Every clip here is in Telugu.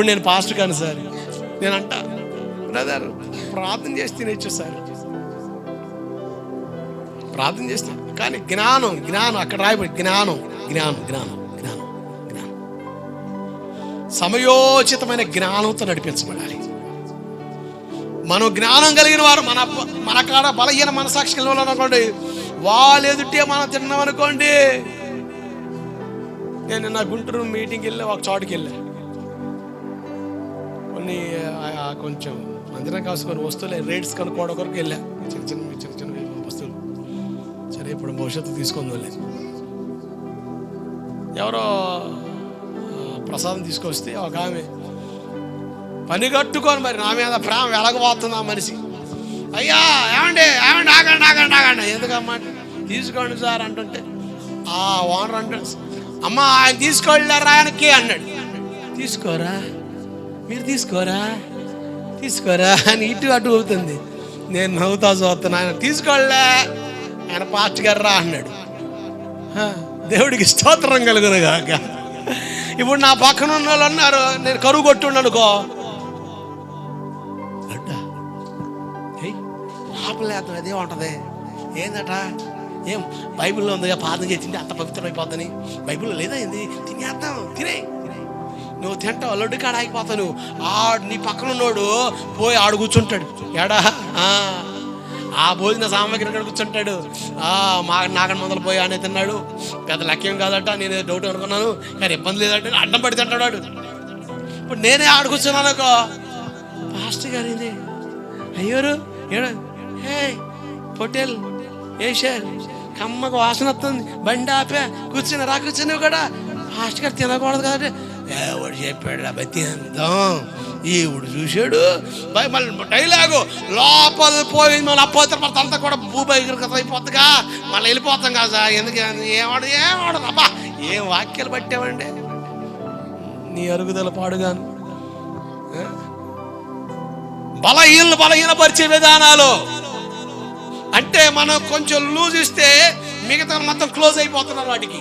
ఇప్పుడు నేను పాస్ట్ కాను సార్. నేను అంట బ్రదర్ ప్రార్థన చేసి తినేచ్చు సార్. ప్రార్థన చేస్తే కానీ జ్ఞానం జ్ఞానం అక్కడ రాయబడి జ్ఞానం జ్ఞానం జ్ఞానం జ్ఞానం జ్ఞానం. సమయోచితమైన జ్ఞానంతో నడిపించబడాలి. మనం జ్ఞానం కలిగిన వారు మన మన కాడ బలహీన మనసాక్షి కలిగిన వాళ్ళు అనుకోండి వాళ్ళు ఎదుటే మనం తిన్నాం అనుకోండి నేను నిన్న గుంటూరు మీటింగ్కి వెళ్ళా ఒక చోటుకి వెళ్ళా. కొన్ని ఆ, కొంచెం మందిరం కాసుకొని వస్తువులే రేట్స్ కనుక్కోవడం కొరకు వెళ్ళా. చిన్న చిన్న చిన్న చిన్న వస్తువులు. సరే ఇప్పుడు భవిష్యత్తు తీసుకొని లేదు ఎవరో ప్రసాదం తీసుకొస్తే ఒక ఆమె పని కట్టుకొని మరి నా మీద ప్రేమ వెలగబోతుంది ఆ మనిషి. అయ్యా ఏమండి ఏమండి ఆగండి ఆగండి ఆగండి. ఎందుకమ్మా? తీసుకోండి సార్ అంటుంటే ఆ ఓనర్ అంటాడు అమ్మా ఆయన తీసుకెళ్ళారా ఆయనకి? అన్నాడు. తీసుకోరా? మీరు తీసుకోరా? తీసుకోరా? అని ఇటు అటు అవుతుంది నేను నవ్వుతా చూస్తున్నా ఆయన తీసుకోళ్ళే. ఆయన పాస్ట్ గారు రా అన్నాడు. దేవుడికి స్తోత్రం కలుగును కాక ఇప్పుడు నా పక్కన ఉన్న వాళ్ళు అన్నారు నేను కరువు కొట్టుండు అనుకో లడ్డా అదే ఉంటుంది. ఏందట? ఏం బైబిల్లో ఉందిగా పాదం చేసింది అంత పవిత్రమైపోద్దని. బైబిల్లో లేదా ఏంది? తినేద్దాం తినే. నువ్వు తింటావు లడ్డు కాడ ఆగిపోతావు నువ్వు ఆడు నీ పక్కన ఉన్నోడు పోయి ఆడు కూర్చుంటాడు. ఎడా ఆ, ఆ భోజన సామాగ్రి కాడ కూర్చుంటాడు. ఆ మా నాగన మొదలు పోయి అనే తిన్నాడు. పెద్ద లక్ష్యం కాదట నేను డౌట్ అనుకున్నాను. కానీ ఇబ్బంది లేదంటే అడ్డం పడి తింటాడు వాడు. ఇప్పుడు నేనే ఆడు కూర్చున్నాను అనుకో. పాస్టర్ గారు ఇది అయ్యోరు ఏడ? హే ఏ షేర్? కమ్మకు వాసన వస్తుంది. బండి ఆపే కూర్చుని రా కూర్చుని కూడా. పాస్టర్ గారు తినకూడదు కాబట్టి ఎవడు చెప్పాడు రా బతి? ఈవిడు చూశాడు. బై మళ్ళీ డైలాగు. లోపల పోయింది మళ్ళీ అపోతే అంతా కూడా భూభైకృత అయిపోతుందిగా. మళ్ళీ వెళ్ళిపోతాం కదా ఎందుకు? ఏమాడు ఏమాడు అబ్బా ఏం వాక్యాలు పట్టామండి నీ అరుగుదల పాడుగాను. ఏ? బలహీనలు బలహీనపరిచే విధానాలు. అంటే మనం కొంచెం లూజ్ ఇస్తే మిగతా మొత్తం క్లోజ్ అయిపోతున్నారు వాటికి.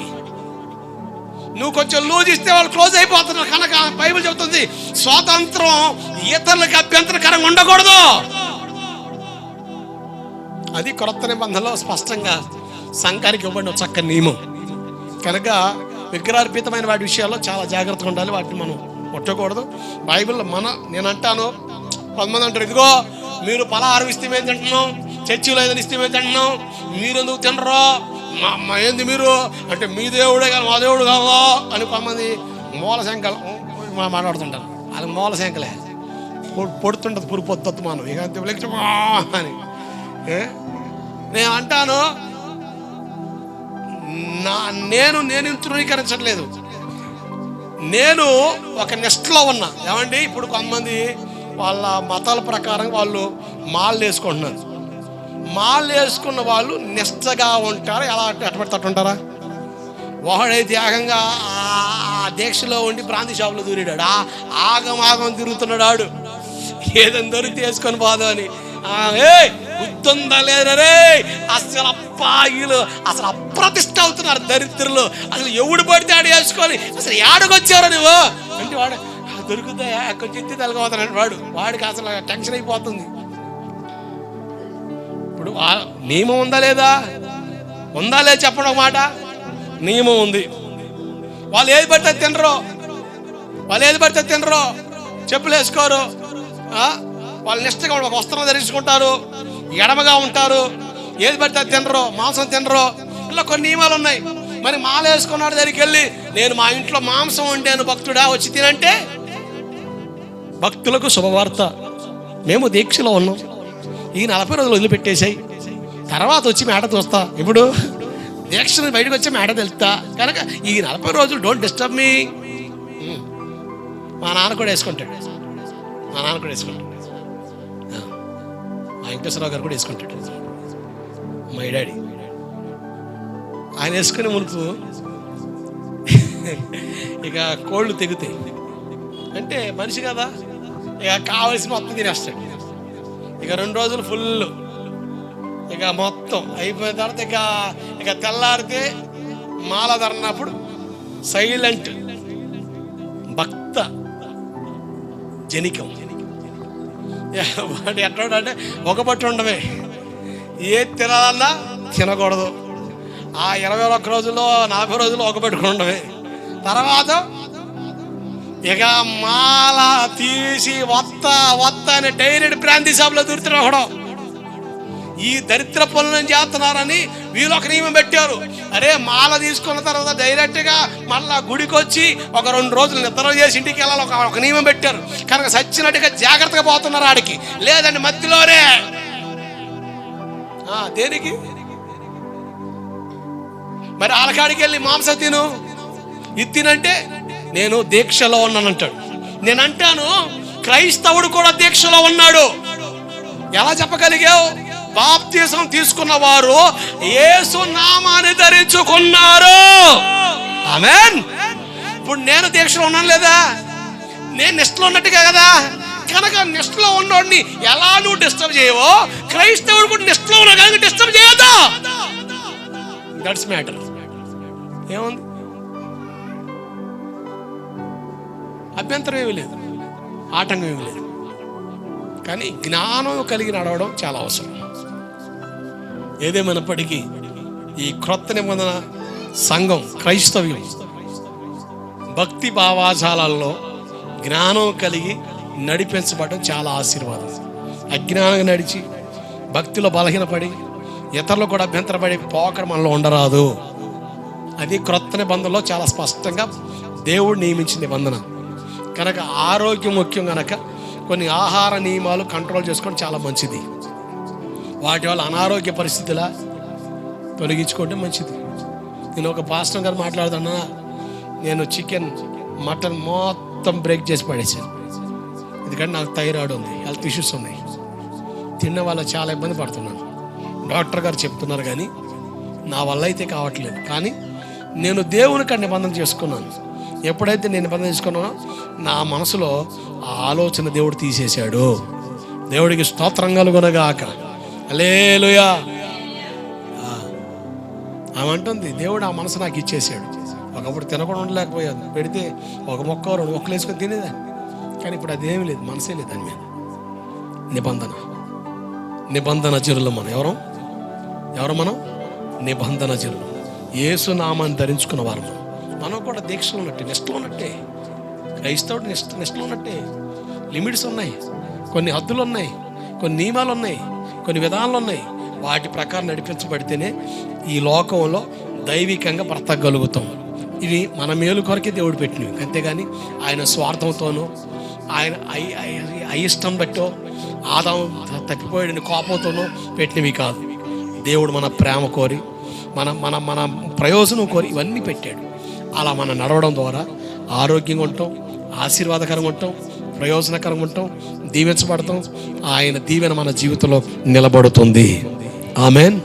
నువ్వు కొంచెం లూజ్ ఇస్తే వాళ్ళు క్లోజ్ అయిపోతున్నారు. కనుక బైబిల్ చెబుతుంది స్వాతంత్రం ఇతరులకు అభ్యంతరకరంగా ఉండకూడదు. అది కొత్త నిబంధనలో స్పష్టంగా సంఘానికి ఇవ్వండి చక్క నియమం. కనుక విగ్రహార్పితమైన వాటి విషయాల్లో చాలా జాగ్రత్తగా ఉండాలి. వాటిని మనం కొట్టకూడదు బైబిల్లో మన నేను అంటాను కొంతమంది అంటారు ఇదిగో మీరు పలహారం ఇస్తే మేము తింటున్నాం చర్చిలో ఏదైనా ఇస్తే మేము తింటున్నాం మీరు ఎందుకు తినరో? మా అమ్మ ఏంది మీరు? అంటే మీ దేవుడే కాదు మా దేవుడు కావా అని కొంతమంది మూల శంకలు మా- మాట్లాడుతుంటారు. అది మూల శంకలే. పొ- పొడుతుంటది పురు పొద్దు మనం. ఇక అని. నేను అంటాను నా నేను నేను తృణీకరించట్లేదు నేను ఒక నెస్ట్లో ఉన్నా. ఏమండి? ఇప్పుడు కొంతమంది వాళ్ళ మతాల ప్రకారం వాళ్ళు మాళ్ళు వేసుకుంటున్నారు మాలు వేసుకున్న వాళ్ళు నిష్టగా ఉంటారు? ఎలా ఎటువంటి తట్టుంటారా ఒకడైతే ఏకంగా ఆ- ఆ దీక్షలో ఉండి ప్రాంతి షాపులో దూరాడు ఆ ఆగం ఆగం తిరుగుతున్నాడు ఆడు ఏదని దొరికి తీసుకొని పోదు అని. ఆ, ఏయ్ గుర్తుందా లేదా అసలు అప్పాయిలు అసలు అప్రతిష్ట అవుతున్నారు దరిద్రులు. అసలు ఎవడు పడితే ఆడు వేసుకొని అసలు ఏడకొచ్చారు నువ్వు? అంటే వాడు దొరుకుతాయా? కొంచెం ఎత్తి తలకపోతాడు వాడు. వాడికి అసలు టెన్షన్ అయిపోతుంది. ఇప్పుడు నియమం ఉందా లేదా? ఉందా లేదా చెప్పడం మాట. నియమం ఉంది. వాళ్ళు ఏది పడితే అది తినరు. వాళ్ళు ఏది పడితే తినరు. చెప్పులు వేసుకోరు. వాళ్ళు నిష్టగా ఒక వస్త్రం ధరించుకుంటారు. ఎడమగా ఉంటారు. ఏది పడితే తినరు. మాంసం తినరు. ఇలా కొన్ని నియమాలు ఉన్నాయి. మరి మాల వేసుకున్నాడు దగ్గరికి వెళ్ళి నేను మా ఇంట్లో మాంసం వండాను భక్తుడా వచ్చి తినంటే? భక్తులకు శుభవార్త. మేము దీక్షలో ఉన్నాం. ఈ నలభై రోజులు వదిలిపెట్టేశాయి. తర్వాత వచ్చి మేడ చూస్తా. ఇప్పుడు దీక్ష బయటకు వచ్చి మేడ తెలుస్తా. కనుక ఈ నలభై రోజులు డోంట్ డిస్టర్బ్ మీ మా నాన్న కూడా వేసుకుంటాడు. మా నాన్న కూడా వేసుకుంటాడు. మా వెంకటేశ్వరరావు గారు కూడా వేసుకుంటాడు. మా డాడీ. ఆయన వేసుకునే మునుపు ఇక కోళ్ళు తెగుతాయి. అంటే మనిషి కదా. ఇక కావలసిన మొత్తం తినేస్తాడు. ఇక రెండు రోజులు ఫుల్ ఇక మొత్తం అయిపోయిన తర్వాత ఇక ఇక తెల్లారితే మాల ధరినప్పుడు సైలెంట్ భక్త జనికం. వాడు ఎక్కడ అంటే ఒక పట్టు ఉండమే. ఏ తినాలన్నా తినకూడదు. ఆ ఇరవై ఒక్క రోజుల్లో నలభై రోజుల్లో ఒక పెట్టుకుని ఉండమే. తర్వాత ఇక మాల తీసి వత్త వత్త అని డైరెక్ట్ ప్రాంతీ సభలో దూరుతున్నాడు ఈ దరిద్ర పనులను చేస్తున్నారని వీళ్ళు ఒక నియమం పెట్టారు. అరే మాల తీసుకున్న తర్వాత డైరెక్ట్గా మళ్ళా గుడికి వచ్చి ఒక రెండు రోజులు నిద్ర చేసి ఇంటికి వెళ్ళాలి ఒక ఒక నియమం పెట్టారు. కనుక సచ్చినట్టుగా జాగ్రత్తగా పోతున్నారు ఆడికి. లేదండి మధ్యలోనే. దేనికి? మరి ఆలకాడికి వెళ్ళి మాంసం తిను. ఇది తినంటే నేను దీక్షలో ఉన్నానంటాడు నేను అంటాను క్రైస్తవుడు కూడా దీక్షలో ఉన్నాడు. ఎలా చెప్పగలిగావు? బాప్తీసం తీసుకున్న వారు యేసు నామాన్ని ధరించుకున్నారు. ఆమెన్. ఇప్పుడు నేను దీక్షలో ఉన్నాను లేదా? నేను నిష్టలో ఉన్నట్టుగా కదా? కనుక నిష్టలో ఉన్నోడిని ఎలా నువ్వు డిస్టర్బ్ చేయవో క్రైస్తవుడు కూడా నిష్టలో ఉన్నా కనుక డిస్టర్బ్ చేయొద్దు. దట్స్ మ్యాటర్ ఏముంది? అభ్యంతరం ఏమీ లేదు. ఆటంకం ఏమీ లేదు. కానీ జ్ఞానం కలిగి నడవడం చాలా అవసరం. ఏదేమైనప్పటికీ ఈ క్రొత్త నిబంధన సంఘం క్రైస్తవ్యం భక్తి భావాజాలలో జ్ఞానం కలిగి నడిపించబడడం చాలా ఆశీర్వాదం. అజ్ఞానంగా నడిచి భక్తిలో బలహీనపడి ఇతరులు కూడా అభ్యంతరపడి పోకడ మనలో ఉండరాదు. అది క్రొత్త నిబంధనలో చాలా స్పష్టంగా దేవుడు నియమించిన నిబంధన. కనుక ఆరోగ్యం ముఖ్యం కనుక కొన్ని ఆహార నియమాలు కంట్రోల్ చేసుకోవడం చాలా మంచిది. వాటి వల్ల అనారోగ్య పరిస్థితుల తొలగించుకోవడం మంచిది. నేను ఒక పాస్టర్ గారు మాట్లాడుతున్నా నేను చికెన్ మటన్ మొత్తం బ్రేక్ చేసి పడేసాను ఎందుకంటే నాకు థైరాయిడ్ ఉంది హెల్త్ ఇష్యూస్ ఉన్నాయి. తిన్న వల్ల చాలా ఇబ్బంది పడుతున్నాను. డాక్టర్ గారు చెప్తున్నారు కానీ నా వల్ల అయితే కావట్లేదు. కానీ నేను దేవునికి నిబంధన చేసుకున్నాను. ఎప్పుడైతే నేను నిబంధన చేసుకున్నానో నా మనసులో ఆ ఆలోచన దేవుడు తీసేశాడు. దేవుడికి స్తోత్రం కలుగునగాక. అలేలుయా ఆమె అంటుంది దేవుడు ఆ మనసు నాకు ఇచ్చేసాడు. ఒకప్పుడు తినకుండా ఉండలేకపోయాను పెడితే ఒక మొక్క రెండు మొక్కలు వేసుకొని తినేదాన్ని కానీ ఇప్పుడు అదేమీ లేదు మనసే లేదు దాని మీద. నిబంధన. నిబంధన జరులు మనం. ఎవరం? ఎవరు మనం? నిబంధన జరులు ఏసు నామాన్ని ధరించుకున్న వారు మనం. మనం కూడా దీక్షలు ఉన్నట్టే నిష్టలు ఉన్నట్టే. క్రైస్తవుడు నిష్ట నిష్టలు ఉన్నట్టే. లిమిట్స్ ఉన్నాయి. కొన్ని హద్దులు ఉన్నాయి. కొన్ని నియమాలు ఉన్నాయి. కొన్ని విధానాలు ఉన్నాయి. వాటి ప్రకారం నడిపించబడితేనే ఈ లోకంలో దైవికంగా బ్రతకగలుగుతాం. ఇవి మన మేలు కొరకే దేవుడు పెట్టినవి. అంతేగాని ఆయన స్వార్థంతోనూ ఆయన అయిష్టం బట్టో ఆదాం తప్పిపోయాడని కోపంతోనూ పెట్టినవి కాదు. దేవుడు మన ప్రేమ కోరి మన మన మన ప్రయోజనం కోరి ఇవన్నీ పెట్టాడు. అలా మనం నడవడం ద్వారా ఆరోగ్యంగా ఉంటాం ఆశీర్వాదకరంగా ఉంటాం ప్రయోజనకరంగా ఉంటాం దీవించబడతాం. ఆయన దీవెన మన జీవితంలో నిలబడుతుంది. ఆమెన్.